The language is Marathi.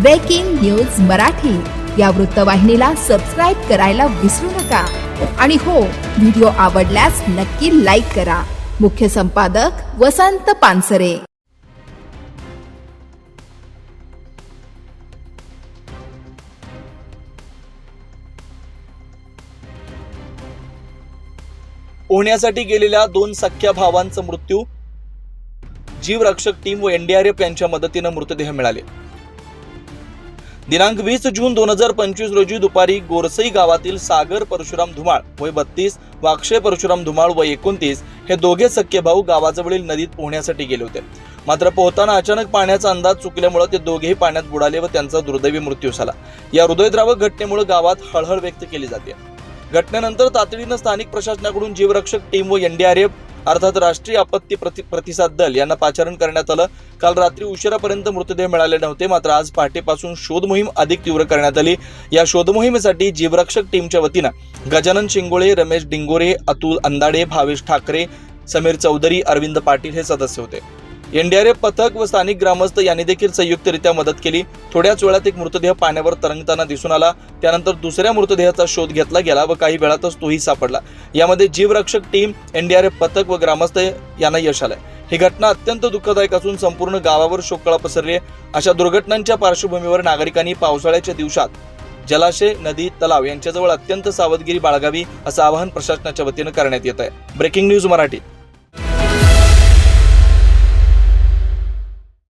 ब्रेकिंग न्यूज मराठी या वृत्तवाहिनीला सबस्क्राईब करायला विसरू नका. आणि हो व्हिडिओ आवडल्यास नक्की लाईक करा. मुख्य संपादक वसंत पानसरे. पोहण्यासाठी गेलेल्या दोन सख्या भावांचा मृत्यू. जीवरक्षक टीम व एनडीआरएफ यांच्या मदतीनं मृतदेह मिळाले. दिनांक वीस जून दोन हजार पंचवीस रोजी दुपारी गोरसई गावातील सागर परशुराम धुमाळ वय बत्तीस व अक्षय परशुराम धुमाळ वय एकोणतीस हे दोघे सख्खे भाऊ गावाजवळील नदीत पोहण्यासाठी गेले होते. मात्र पोहताना अचानक पाण्याचा अंदाज चुकल्यामुळे ते दोघेही पाण्यात बुडाले व त्यांचा दुर्दैवी मृत्यू झाला. या हृदयद्रावक घटनेमुळे गावात हळहळ व्यक्त केली जाते. घटनेनंतर तातडीनं स्थानिक प्रशासनाकडून जीवरक्षक टीम व एनडीआरएफ अर्थात राष्ट्रीय आपत्ती प्रति प्रतिसाद दल यांना पाचारण करण्यात आलं. काल रात्री उशिरापर्यंत मृतदेह मिळाले नव्हते मात्र आज पहाटेपासून शोध मोहीम अधिक तीव्र करण्यात आली. या शोध मोहिमेसाठी जीवरक्षक टीमच्या वतीनं गजानन शिंगोळे रमेश डिंगोरे अतुल अंदाडे भावेश ठाकरे समीर चौधरी अरविंद पाटील हे सदस्य होते. एनडीआरएफ पथक व स्थानिक ग्रामस्थ यांनी देखील संयुक्तरित्या मदत केली. थोड्याच वेळात एक मृतदेह पाण्यावर तरंगताना दिसून आला. त्यानंतर दुसऱ्या मृतदेहाचा शोध घेतला गेला व काही वेळातच तोही सापडला. यामध्ये जीवरक्षक टीम एनडीआरएफ पथक व ग्रामस्थ यांना यश आलंय. ही घटना अत्यंत दुःखदायक असून संपूर्ण गावावर शोककळा पसरली आहे. अशा दुर्घटनांच्या पार्श्वभूमीवर नागरिकांनी पावसाळ्याच्या दिवसात जलाशय नदी तलाव यांच्याजवळ अत्यंत सावधगिरी बाळगावी असं आवाहन प्रशासनाच्या वतीनं करण्यात येत आहे. Breaking news Marathi.